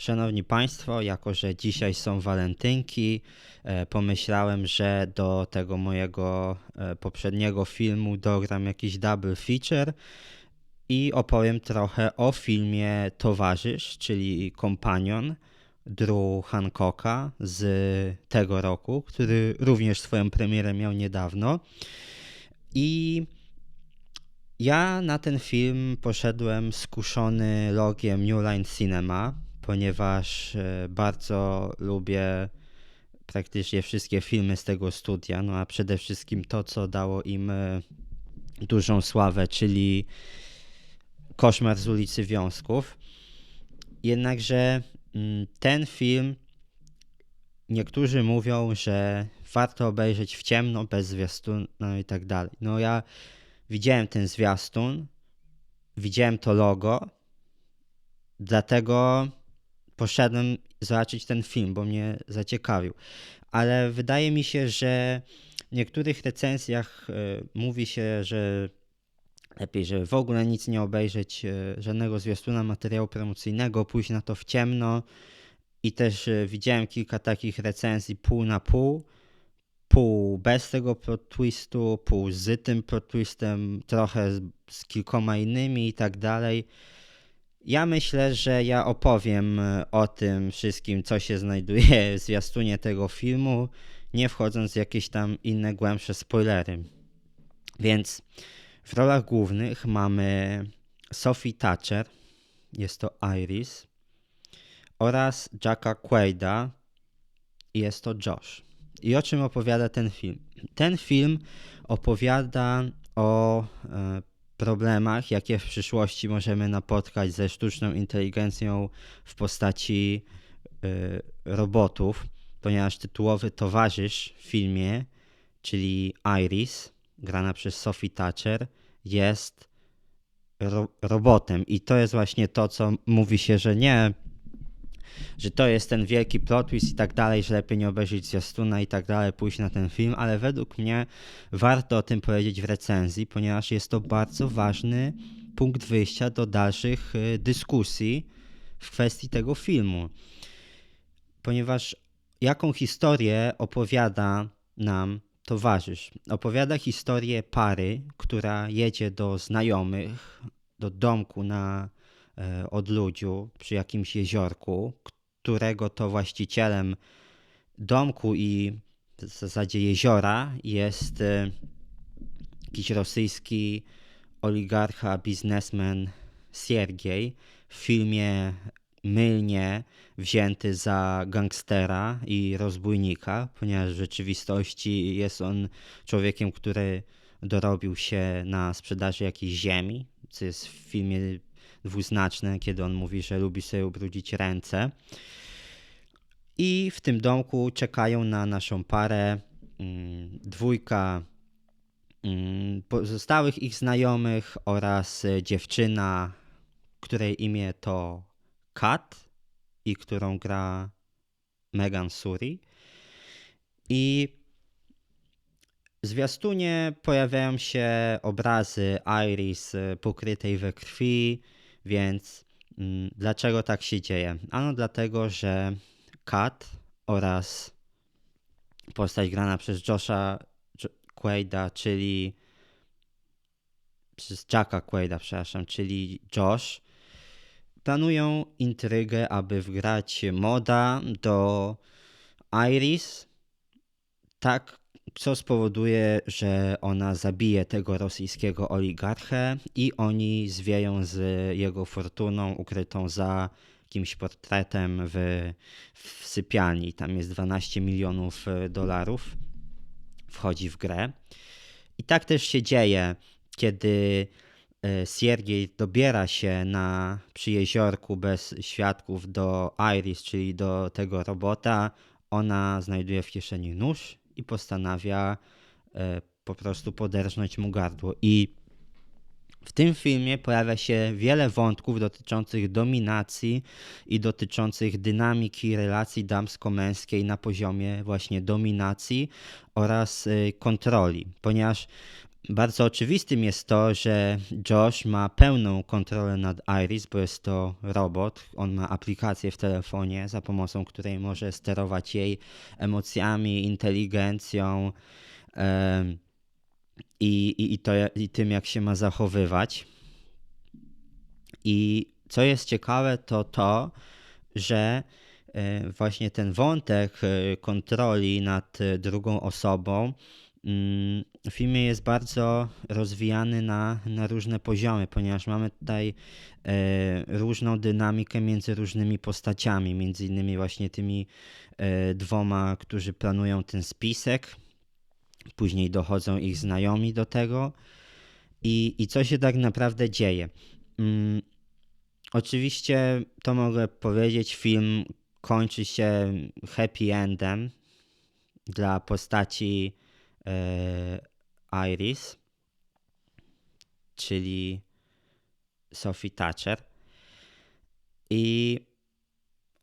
Szanowni Państwo, jako że dzisiaj są walentynki, e, pomyślałem, że do tego mojego e, poprzedniego filmu dogram jakiś double feature i opowiem trochę o filmie Towarzysz, czyli Kompanion Drew Hancocka z tego roku, który również swoją premierę miał niedawno. I ja na ten film poszedłem skuszony logiem New Line Cinema, ponieważ e, bardzo lubię praktycznie wszystkie filmy z tego studia, no a przede wszystkim to, co dało im e, dużą sławę, czyli Koszmar z ulicy Wiązków. Jednakże mm, ten film niektórzy mówią, że warto obejrzeć w ciemno, bez zwiastunu no i tak dalej. No ja widziałem ten zwiastun, widziałem to logo, dlatego poszedłem zobaczyć ten film, bo mnie zaciekawił. Ale wydaje mi się, że w niektórych recenzjach y, mówi się, że lepiej, że w ogóle nic nie obejrzeć, y, żadnego zwiastuna materiału promocyjnego, pójść na to w ciemno. I też y, widziałem kilka takich recenzji pół na pół pół bez tego plot twistu, pół z tym plot twistem, trochę z, z kilkoma innymi i tak dalej. Ja myślę, że ja opowiem e, o tym wszystkim, co się znajduje w zwiastunie tego filmu, nie wchodząc w jakieś tam inne głębsze spoilery. Więc w rolach głównych mamy Sophie Thatcher, jest to Iris, oraz Jacka Quaida, jest to Josh. I o czym opowiada ten film? Ten film opowiada o e, problemach, jakie w przyszłości możemy napotkać ze sztuczną inteligencją w postaci e, robotów, ponieważ tytułowy towarzysz w filmie, czyli Iris, grana przez Sophie Thatcher, jest ro robotem. I to jest właśnie to, co mówi się, że nie że to jest ten wielki plot twist i tak dalej, że lepiej nie obejrzeć zwiastuna i tak dalej, pójść na ten film, ale według mnie warto o tym powiedzieć w recenzji, ponieważ jest to bardzo ważny punkt wyjścia do dalszych y, dyskusji w kwestii tego filmu. Ponieważ jaką historię opowiada nam towarzysz? Opowiada historię pary, która jedzie do znajomych, do domku na odludziu przy jakimś jeziorku, którego to właścicielem domku i w zasadzie jeziora jest e, jakiś rosyjski oligarcha, biznesmen Siergiej w filmie mylnie wzięty za gangstera i rozbójnika, ponieważ w rzeczywistości jest on człowiekiem, który dorobił się na sprzedaży jakiejś ziemi, co jest w filmie dwuznaczne, kiedy on mówi, że lubi sobie ubrudzić ręce. I w tym domku czekają na naszą parę mm, dwójka mm, pozostałych ich znajomych oraz dziewczyna, której imię to Kat i którą gra Megan Suri. I w zwiastunie pojawiają się obrazy Iris pokrytej we krwi, więc mm, dlaczego tak się dzieje? Ano dlatego, że Kat oraz postać grana przez Josha Quaida, czyli przez Jacka Quaida, przepraszam, czyli Josh, planują intrygę, aby wgrać moda do Iris, tak co spowoduje, że ona zabije tego rosyjskiego oligarchę i oni zwieją z jego fortuną ukrytą za jakimś portretem w, w sypialni. Tam jest 12 milionów dolarów. Wchodzi w grę. I tak też się dzieje, kiedy e, Siergiej dobiera się na przy jeziorku bez świadków do Iris, czyli do tego robota. Ona znajduje w kieszeni nóż i postanawia e, po prostu poderżnąć mu gardło. I w tym filmie pojawia się wiele wątków dotyczących dominacji i dotyczących dynamiki relacji damsko-męskiej na poziomie właśnie dominacji oraz e, kontroli, ponieważ bardzo oczywistym jest to, że Josh ma pełną kontrolę nad Iris, bo jest to robot. On ma aplikację w telefonie, za pomocą której może sterować jej emocjami, inteligencją i, i, to, i tym, jak się ma zachowywać. I co jest ciekawe, to to, że e, właśnie ten wątek e, kontroli nad e, drugą osobą w filmie jest bardzo rozwijany na, na różne poziomy, ponieważ mamy tutaj różną dynamikę między różnymi postaciami, między innymi właśnie tymi dwoma, którzy planują ten spisek. Później dochodzą ich znajomi do tego. I, i co się tak naprawdę dzieje? Mm, Oczywiście to mogę powiedzieć, film kończy się happy endem dla postaci e, Iris, czyli Sophie Thatcher. I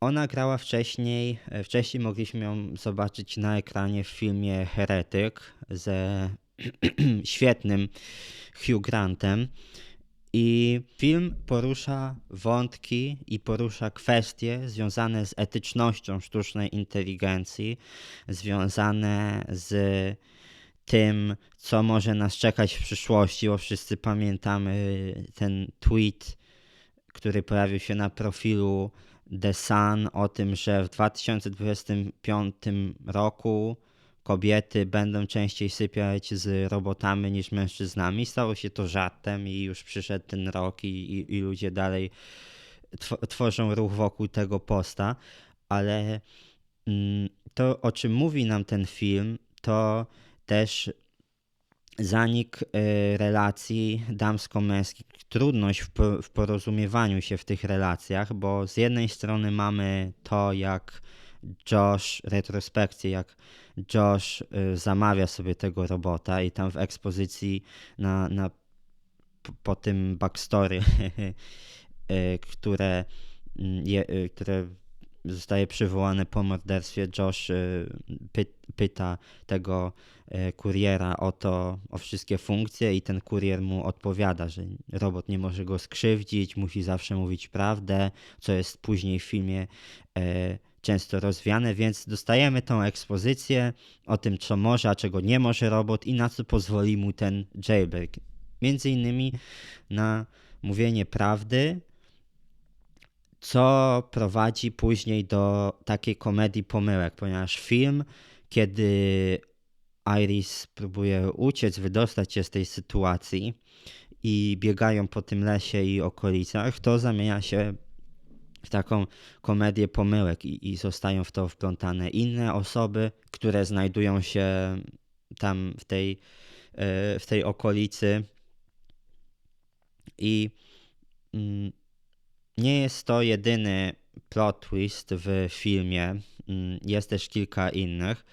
ona grała wcześniej, e, wcześniej mogliśmy ją zobaczyć na ekranie w filmie Heretyk ze świetnym Hugh Grantem. I film porusza wątki i porusza kwestie związane z etycznością sztucznej inteligencji, związane z tym, co może nas czekać w przyszłości, bo wszyscy pamiętamy ten tweet, który pojawił się na profilu The Sun o tym, że w 2025 roku kobiety będą częściej sypiać z robotami niż mężczyznami. Stało się to żartem i już przyszedł ten rok i, i, i ludzie dalej tworzą ruch wokół tego posta, ale mm, to, o czym mówi nam ten film, to też zanik y, relacji damsko-męskich, trudność w porozumiewaniu się w tych relacjach, bo z jednej strony mamy to, jak Josh, retrospekcję, jak Josh y, zamawia sobie tego robota i tam w ekspozycji na, na, po tym backstory, y, które, które zostaje przywołane po morderstwie, Josh py, pyta tego kuriera o to, o wszystkie funkcje i ten kurier mu odpowiada, że robot nie może go skrzywdzić, musi zawsze mówić prawdę, co jest później w filmie często rozwiane, więc dostajemy tą ekspozycję o tym, co może, a czego nie może robot i na co pozwoli mu ten jailbreak. Między innymi na mówienie prawdy, co prowadzi później do takiej komedii pomyłek, ponieważ film, kiedy Iris próbuje uciec, wydostać się z tej sytuacji i biegają po tym lesie i okolicach, to zamienia się w taką komedię pomyłek i, i zostają w to wplątane inne osoby, które znajdują się tam w tej, e, w tej okolicy. I mm, nie jest to jedyny plot twist w filmie, mm, jest też kilka innych.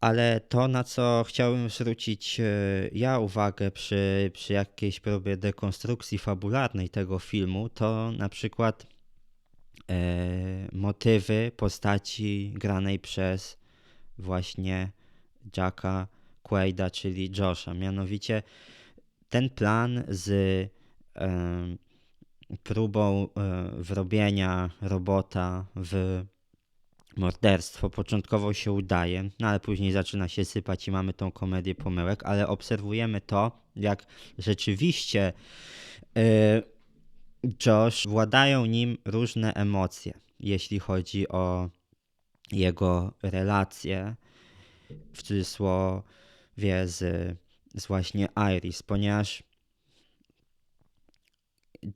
Ale to, na co chciałbym zwrócić e, ja uwagę przy, przy jakiejś próbie dekonstrukcji fabularnej tego filmu, to na przykład e, motywy postaci granej przez właśnie Jacka Quaida, czyli Josha. Mianowicie ten plan z e, próbą e, wrobienia robota w morderstwo. Początkowo się udaje, no ale później zaczyna się sypać i mamy tą komedię pomyłek, ale obserwujemy to, jak rzeczywiście e, Josh, władają nim różne emocje, jeśli chodzi o jego relacje, w cudzysłowie z, z właśnie Iris, ponieważ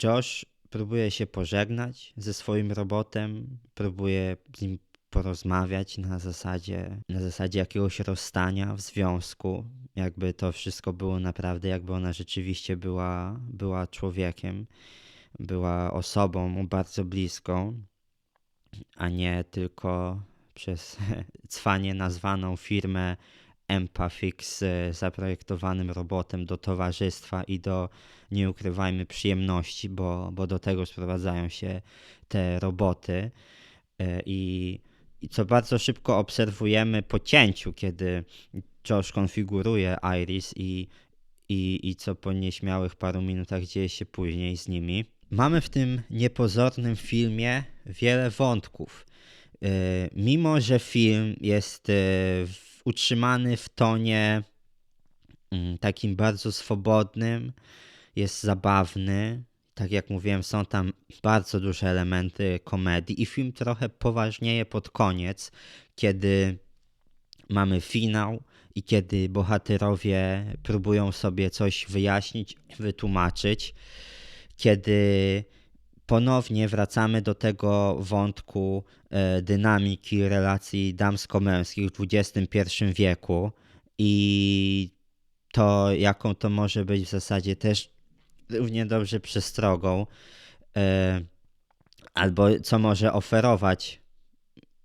Josh próbuje się pożegnać ze swoim robotem, próbuje z nim porozmawiać na zasadzie, na zasadzie jakiegoś rozstania w związku, jakby to wszystko było naprawdę, jakby ona rzeczywiście była, była człowiekiem była osobą bardzo bliską, a nie tylko przez cwanie nazwaną firmę Empafix zaprojektowanym robotem do towarzystwa i do, nie ukrywajmy, przyjemności, bo, bo do tego sprowadzają się te roboty. E, I, I co bardzo szybko obserwujemy po cięciu, kiedy Josh konfiguruje Iris i i, i co po nieśmiałych paru minutach dzieje się później z nimi. Mamy w tym niepozornym filmie wiele wątków. Yy, mimo, że film jest yy, w- utrzymany w tonie mm, takim bardzo swobodnym, jest zabawny. Tak jak mówiłem, są tam bardzo duże elementy komedii i film trochę poważnieje pod koniec, kiedy mamy finał i kiedy bohaterowie próbują sobie coś wyjaśnić, wytłumaczyć, kiedy ponownie wracamy do tego wątku e, dynamiki relacji damsko-męskich w XXI wieku i to, jaką to może być w zasadzie też równie dobrze przestrogą, e, albo co może oferować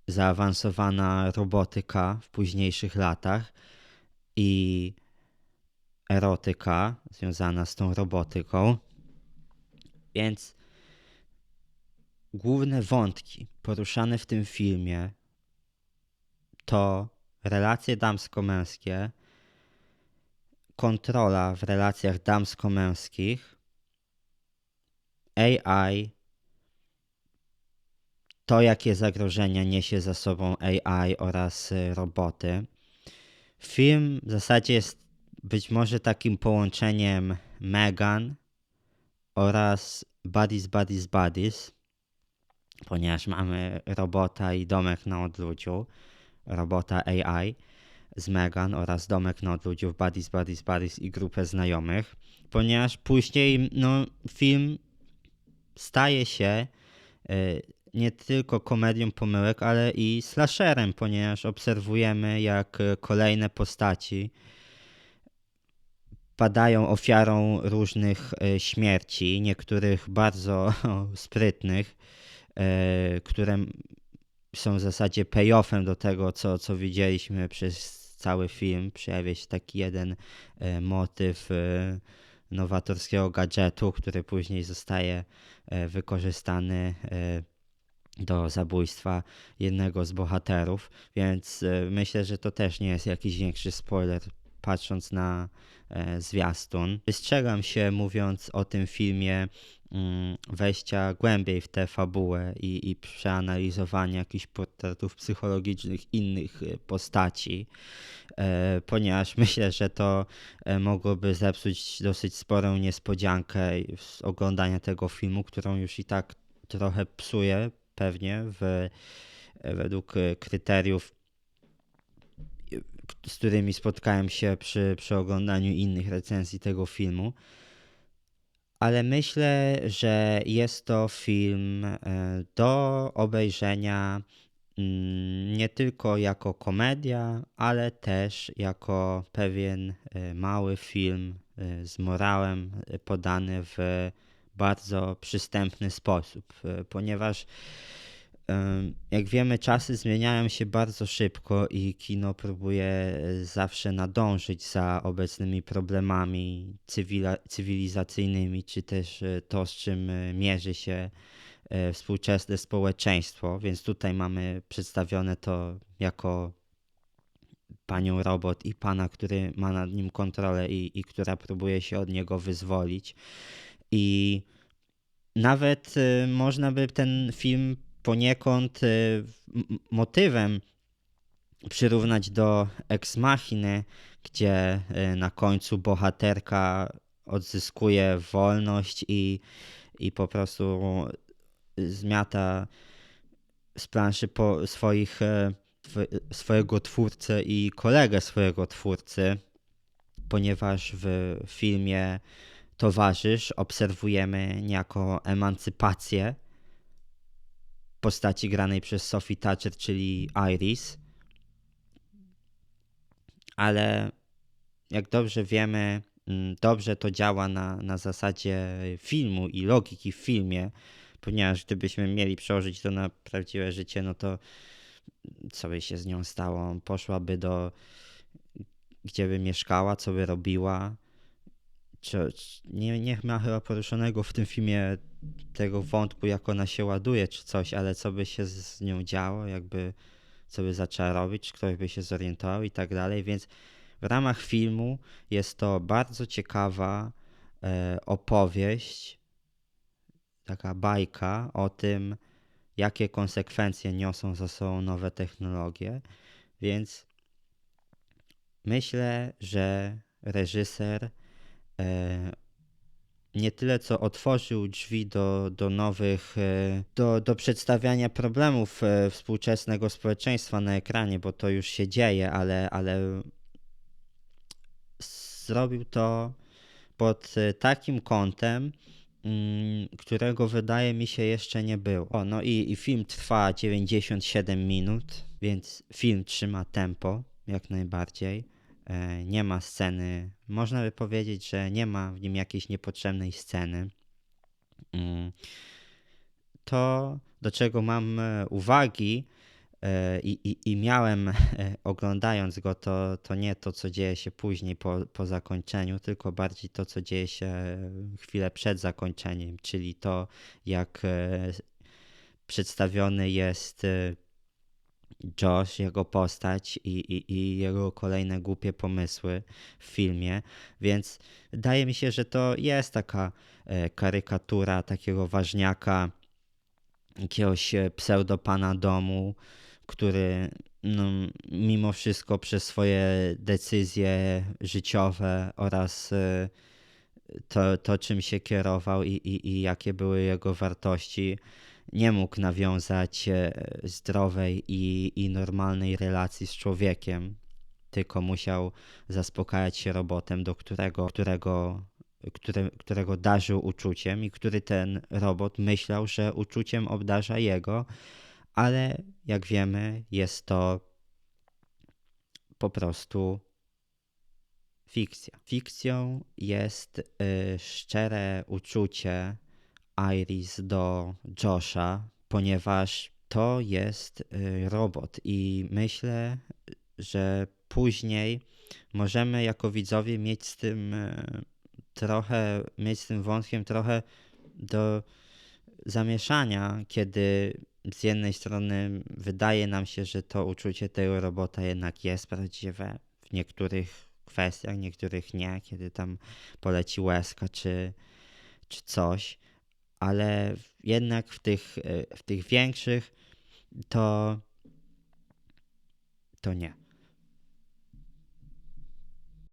zaawansowana robotyka w późniejszych latach i erotyka związana z tą robotyką. Więc główne wątki poruszane w tym filmie to relacje damsko-męskie, kontrola w relacjach damsko-męskich, AI, to jakie zagrożenia niesie za sobą AI oraz y, roboty. Film w zasadzie jest być może takim połączeniem Megan oraz Buddies, Buddies, Buddies, ponieważ mamy robota i domek na odludziu, robota AI z Megan oraz domek na odludziu w Buddies, Buddies, Buddies i grupę znajomych, ponieważ później no, film staje się y, nie tylko komedią pomyłek, ale i slasherem, ponieważ obserwujemy jak kolejne postaci padają ofiarą różnych y, śmierci, niektórych bardzo sprytnych, y, które m- są w zasadzie payoffem do tego, co, co widzieliśmy przez cały film. Przejawia się taki jeden y, motyw y, nowatorskiego gadżetu, który później zostaje wykorzystany do zabójstwa jednego z bohaterów, więc myślę, że to też nie jest jakiś większy spoiler, patrząc na e, zwiastun. Wystrzegam się, mówiąc o tym filmie, mm, wejścia głębiej w tę fabułę i, i przeanalizowania jakichś portretów psychologicznych innych y, postaci, e, ponieważ myślę, że to e, mogłoby zepsuć dosyć sporą niespodziankę z oglądania tego filmu, którą już i tak trochę psuje pewnie w, według e, kryteriów z którymi spotkałem się przy, przy oglądaniu innych recenzji tego filmu. Ale myślę, że jest to film e, do obejrzenia mm, nie tylko jako komedia, ale też jako pewien e, mały film e, z morałem podany w bardzo przystępny sposób, ponieważ Jak wiemy, czasy zmieniają się bardzo szybko i kino próbuje e, zawsze nadążyć za obecnymi problemami cywila- cywilizacyjnymi, czy też e, to, z czym e, mierzy się współczesne społeczeństwo. Więc tutaj mamy przedstawione to jako panią robot i pana, który ma nad nim kontrolę i, i która próbuje się od niego wyzwolić. I nawet można by ten film poniekąd y, motywem przyrównać do Ex Machiny, gdzie y, na końcu bohaterka odzyskuje wolność i, i po prostu zmiata z planszy po swoich, swo- swojego twórcę i kolegę swojego twórcy, ponieważ w filmie Towarzysz obserwujemy niejako emancypację postaci granej przez Sophie Thatcher, czyli Iris. Ale jak dobrze wiemy, mm, dobrze to działa na, na zasadzie filmu i logiki w filmie, ponieważ gdybyśmy mieli przełożyć to na prawdziwe życie, no to co by się z nią stało? Poszłaby do gdzie by mieszkała, co by robiła. Nie, nie ma chyba poruszonego w tym filmie tego wątku, jak ona się ładuje, czy coś, ale co by się z, nią działo, jakby co by zaczęła robić, ktoś by się zorientował i tak dalej, więc w ramach filmu jest to bardzo ciekawa e, opowieść, taka bajka o tym, jakie konsekwencje niosą za sobą nowe technologie, więc myślę, że reżyser nie tyle co otworzył drzwi do, do nowych, e, do, do przedstawiania problemów e, współczesnego społeczeństwa na ekranie, bo to już się dzieje, ale, ale zrobił to pod e, takim kątem, mm, którego wydaje mi się jeszcze nie było. O, no i, i film trwa 97 minut, więc film trzyma tempo jak najbardziej. E, nie ma sceny, można by powiedzieć, że nie ma w nim jakiejś niepotrzebnej sceny. Mm. To, do czego mam e, uwagi e, i, i, i miałem oglądając go, to, to nie to, co dzieje się później po, po zakończeniu, tylko bardziej to, co dzieje się chwilę przed zakończeniem, czyli to, jak przedstawiony jest Josh, jego postać i, i, i jego kolejne głupie pomysły w filmie, więc wydaje mi się, że to jest taka e, karykatura takiego ważniaka, jakiegoś e, pseudopana domu, który no, mimo wszystko przez swoje decyzje życiowe oraz e, to, to czym się kierował i, i, i jakie były jego wartości, nie mógł nawiązać e, zdrowej i, i normalnej relacji z człowiekiem, tylko musiał zaspokajać się robotem, do którego, którego, które, którego darzył uczuciem i który ten robot myślał, że uczuciem obdarza jego, ale jak wiemy, jest to po prostu fikcja. Fikcją jest y, szczere uczucie Iris do Josha, ponieważ to jest y, robot. I myślę, że później możemy jako widzowie mieć z tym y, trochę, mieć z tym wątkiem trochę do zamieszania, kiedy z jednej strony wydaje nam się, że to uczucie tego robota jednak jest prawdziwe, w niektórych kwestiach, niektórych nie, kiedy tam poleci łezka czy, czy coś, ale jednak w tych, e, w tych większych to, to nie.